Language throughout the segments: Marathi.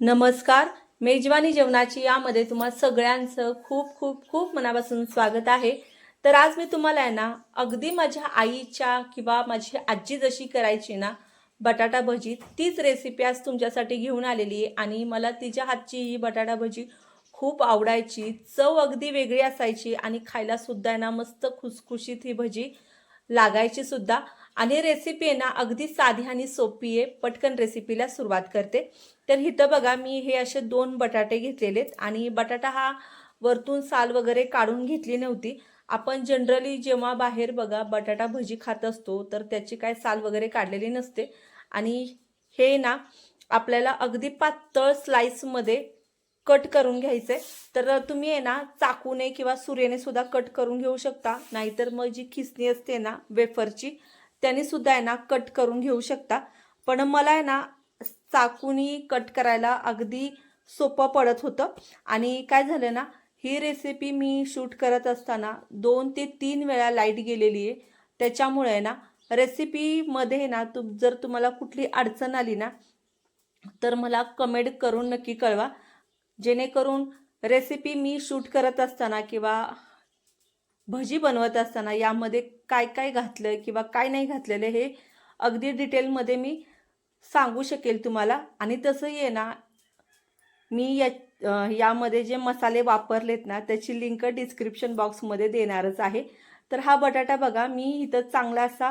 नमस्कार. मेजवानी जेवणाची यामध्ये तुम्हा सगळ्यांचं खूप खूप खूप मनापासून स्वागत आहे. तर आज मी तुम्हाला आहे ना अगदी माझ्या आईच्या किंवा माझी आजी जशी करायची ना बटाटा भजी तीच रेसिपी आज तुमच्यासाठी घेऊन आलेली आहे. आणि मला तिच्या हातची ही बटाटा भजी खूप आवडायची. चव अगदी वेगळी असायची आणि खायला सुद्धा आहे ना मस्त खुसखुशीत ही भजी लागायची सुद्धा. आणि रेसिपी आहे ना अगदी साधी आणि सोपी आहे. पटकन रेसिपीला सुरुवात करते. तर इथं बघा मी हे असे दोन बटाटे घेतलेलेत. आणि बटाटा हा वरतून साल वगैरे काढून घेतली नव्हती. आपण जनरली जेव्हा बाहेर बघा बटाटा भजी खात असतो तर त्याची काय साल वगैरे काढलेली नसते. आणि हे ना आपल्याला अगदी पातळ स्लाईसमध्ये कट करून घ्यायचे तर तुम्ही आहे ना चाकूने किंवा सुरेने सुद्धा कट करून घेऊ शकता. नाहीतर मग जी खिसणी असते ना वेफरची त्याने सुद्धा आहे ना कट करून घेऊ शकता. पण मला आहे ना चाकूनी कट करायला अगदी सोपं पडत होतं. आणि काय झालं ना ही रेसिपी मी शूट करत असताना दोन ते तीन वेळा लाइट गेलेली आहे. त्याच्यामुळे आहे ना रेसिपीमध्ये ना तु जर तुम्हाला कुठली अडचण आली ना तर मला कमेंट करून नक्की कळवा. जेणेकरून रेसिपी मी शूट करत असताना किंवा भजी बनवत असताना यामध्ये काय काय घातलं किंवा काय नाही घातलेलं हे अगदी डिटेलमध्ये मी सांगू शकेल तुम्हाला. आणि तसंही आहे ना मी या यामध्ये जे मसाले वापरलेत ना त्याची लिंक डिस्क्रिप्शन बॉक्समध्ये देणारच आहे. तर हा बटाटा बघा मी इथं चांगला असा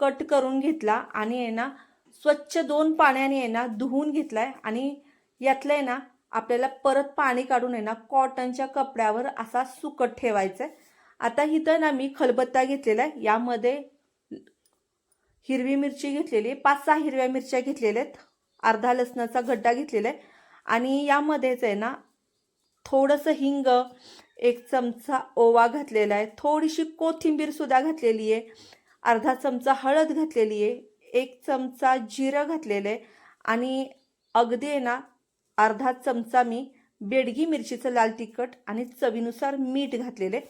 कट करून घेतला आणि आहे ना स्वच्छ दोन पाण्याने आहे ना धुवून घेतला आहे आणि यातलं आहे ना आपल्याला परत पाणी काढून आहे ना कॉटनच्या कपड्यावर असा सुकट ठेवायचा आहे आता इथं ना मी खलबत्ता घेतलेला आहे. यामध्ये हिरवी मिरची घेतलेली आहे. पाच सहा हिरव्या मिरच्या घेतलेल्या आहेत. अर्धा लसणाचा गड्डा घेतलेला आहे. आणि यामध्येच आहे ना थोडंसं हिंग एक चमचा ओवा घातलेला आहे. थोडीशी कोथिंबीरसुद्धा घातलेली आहे. अर्धा चमचा हळद घातलेली आहे. एक चमचा जिरं घातलेलं आहे. आणि अगदी आहे ना अर्धा चमचा मी बेडगी मिरचीचं लाल तिखट आणि चवीनुसार मीठ घातलेले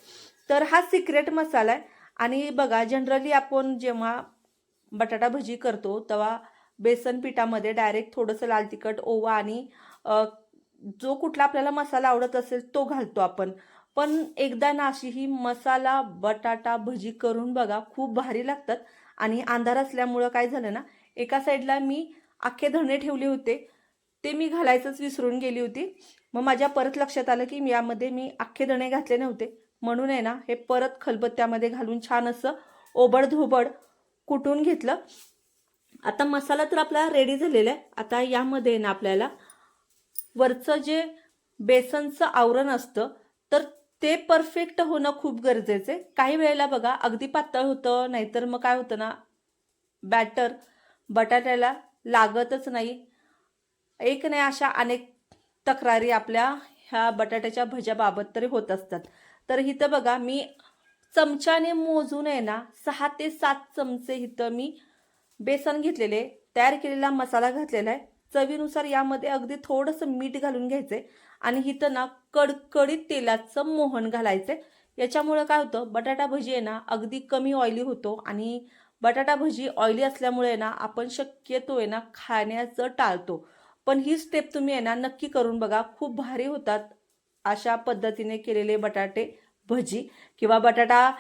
तर हा सिक्रेट मसाला आहे. आणि बघा जनरली आपण जेव्हा बटाटा भजी करतो तेव्हा बेसन पिठामध्ये डायरेक्ट थोडंसं लाल तिखट ओवा आणि जो कुठला आपल्याला मसाला आवडत असेल तो घालतो आपण. पण एकदा ना अशी ही मसाला बटाटा भजी करून बघा खूप भारी लागतात. आणि अंधार असल्यामुळं काय झालं ना एका साईडला मी अख्खे धणे ठेवले होते. ते मी घालायचंच विसरून गेली होती. मग माझ्या परत लक्षात आलं की यामध्ये मी अख्खे धणे घातले नव्हते. म्हणून आहे ना हे परत खलबत्त्यामध्ये घालून छान असं ओबड कुटून घेतलं. आता मसाला तर आपला रेडी झालेला आहे. आता यामध्ये ना आपल्याला वरचं जे बेसनचं आवरण असतं तर ते परफेक्ट होणं खूप गरजेचं आहे. काही वेळेला बघा अगदी पातळ होतं नाहीतर मग काय होतं ना बॅटर बटाट्याला लागतच नाही. एक नाही अशा अनेक तक्रारी आपल्या ह्या बटाट्याच्या भज्याबाबत तरी होत असतात. तर इथं बघा मी चमच्याने मोजून आहे ना सहा ते सात चमचे इथं मी बेसन घेतलेले तयार केलेला मसाला घातलेला आहे. चवीनुसार यामध्ये अगदी थोडंसं मीठ घालून घ्यायचे आणि इथं ना कडकडीत तेलाचं मोहन घालायचे याच्यामुळं काय होतं बटाटा भजी आहे ना अगदी कमी ऑइली होतो आणि बटाटा भजी ऑइली असल्यामुळे ना आपण शक्यतो आहे ना खाण्याचं टाळतो. पण ही स्टेप तुम्ही आहे ना नक्की करून बघा खूप भारी होतात. अशा पद्धतीने केलेले बटाटे भजी किंवा बटाटा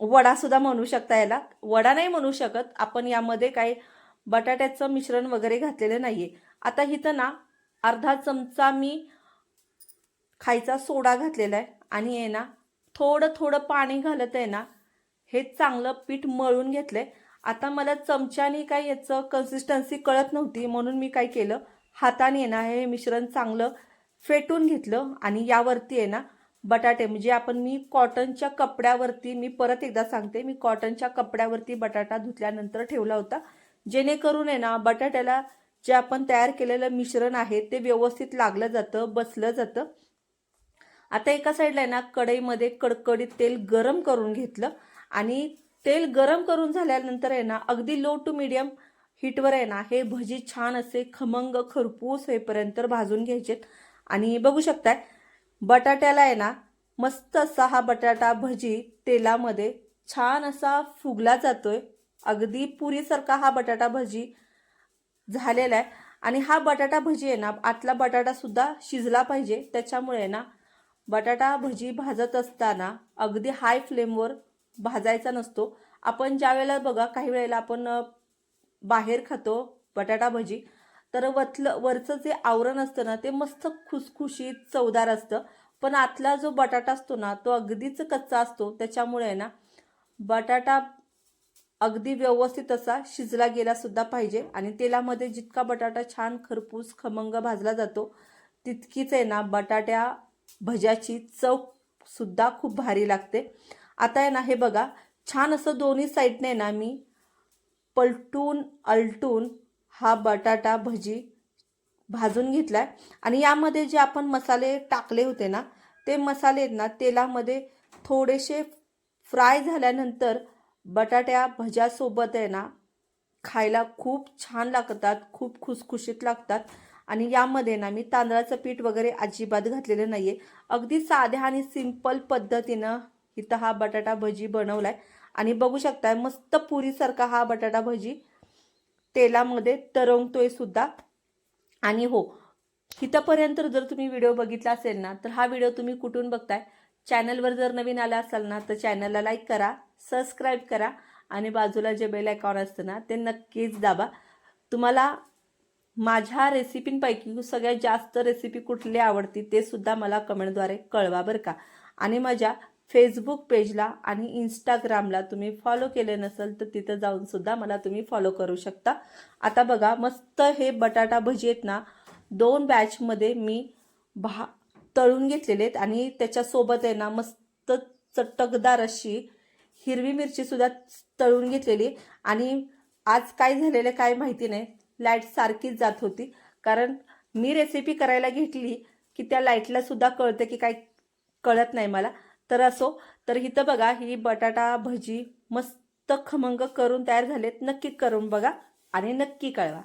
वडासुद्धा म्हणू शकता याला. वडा नाही म्हणू शकत आपण यामध्ये काही बटाट्याचं मिश्रण वगैरे घातलेलं नाही आहे आता इथं ना अर्धा चमचा मी खायचा सोडा घातलेला आहे आणि आहे ना थोडं थोडं पाणी घालत आहे ना हे चांगलं पीठ मळून घेतलंय. आता मला चमच्याने काय याचं कन्सिस्टन्सी कळत नव्हती म्हणून मी काय केलं हाताने ना हे मिश्रण चांगलं फेटून घेतलं आणि यावरती आहे ना बटाटे म्हणजे आपण मी कॉटनच्या कपड्यावरती मी परत एकदा सांगते मी कॉटनच्या कपड्यावरती बटाटा धुतल्यानंतर ठेवला होता. जेणेकरून आहे ना बटाट्याला जे आपण तयार केलेलं मिश्रण आहे ते व्यवस्थित लागलं जातं बसलं जातं. आता एका साईडला आहे ना कढईमध्ये कडकडीत तेल गरम करून घेतलं आणि तेल गरम करून झाल्यानंतर आहे ना अगदी लो टू मिडियम हीटवर आहे ना हे भजी छान असे खमंग खरपूस होईपर्यंत भाजून घ्यायचेत. आणि बघू शकताय बटाट्याला आहे ना मस्त असा हा बटाटा भजी तेलामध्ये छान असा फुगला जातोय. अगदी पुरीसारखा हा बटाटा भजी झालेला आहे. आणि हा बटाटा भजी आहे ना आतला बटाटासुद्धा शिजला पाहिजे. त्याच्यामुळे आहे ना बटाटा भजी भाजत असताना अगदी हाय फ्लेमवर भाजायचा नसतो. आपण ज्या वेळेला बघा काही वेळेला आपण बाहेर खातो बटाटा भजी तर वतलं वरचं जे आवरण असतं ना ते मस्त खुसखुशीत चवदार असतं. पण आतला जो बटाटा असतो ना तो अगदीच कच्चा असतो. त्याच्यामुळे आहे ना बटाटा अगदी व्यवस्थित असा शिजला गेला सुद्धा पाहिजे. आणि तेलामध्ये जितका बटाटा छान खरपूस खमंग भाजला जातो तितकीच आहे ना बटाट्या भज्याची चव सुद्धा खूप भारी लागते. आता आहे ना हे बघा छान असं दोन्ही साईडने ना मी पलटून अलटून हा बटाटा भजी भाजून घेतला आहे आणि यामध्ये जे आपण मसाले टाकले होते ना ते मसाले आहेत ना तेलामध्ये थोडेसे फ्राय झाल्यानंतर बटाट्या भज्यासोबत आहे ना खायला खूप छान लागतात खूप खुसखुशीत लागतात. आणि यामध्ये ना मी तांदळाचं पीठ वगैरे अजिबात घातलेलं नाही आहे अगदी साध्या आणि सिंपल पद्धतीनं इथं हा बटाटा भजी बनवला आहे आणि बघू शकताय मस्त पुरीसारखा हा बटाटा भजी तेलामध्ये तरंगतोय सुद्धा. आणि हो इथंपर्यंत जर तुम्ही व्हिडिओ बघितला असेल ना तर हा व्हिडिओ तुम्ही कुठून बघताय? चॅनलवर जर नवीन आला असाल ना तर चॅनलला लाईक करा सबस्क्राईब करा आणि बाजूला जे बेल आयकॉन असतं ना ते नक्कीच दाबा. तुम्हाला माझ्या रेसिपींपैकी सगळ्यात जास्त रेसिपी कुठली आवडती ते सुद्धा मला कमेंटद्वारे कळवा बरं का. आणि माझ्या फेसबुक पेजला आणि इंस्टाग्रामला तुम्ही फॉलो केले नसेल तर तिथं जाऊन सुद्धा मला तुम्ही फॉलो करू शकता. आता बघा मस्त हे बटाटा भजी आहेत ना दोन बॅचमध्ये मी भा तळून घेतलेले आहेत आणि त्याच्यासोबत आहे ना मस्त चटकदार अशी हिरवी मिरची सुद्धा तळून घेतलेली आणि आज काय झालेलं काय माहिती नाही लाइट सारखीच जात होती. कारण मी रेसिपी करायला घेतली की त्या लाईटला सुद्धा कळते की काय कळत नाही मला. तर असो तर इथं बघा ही बटाटा भजी मस्त खमंग करून तयार झालेत. नक्की करून बघा आणि नक्की कळवा.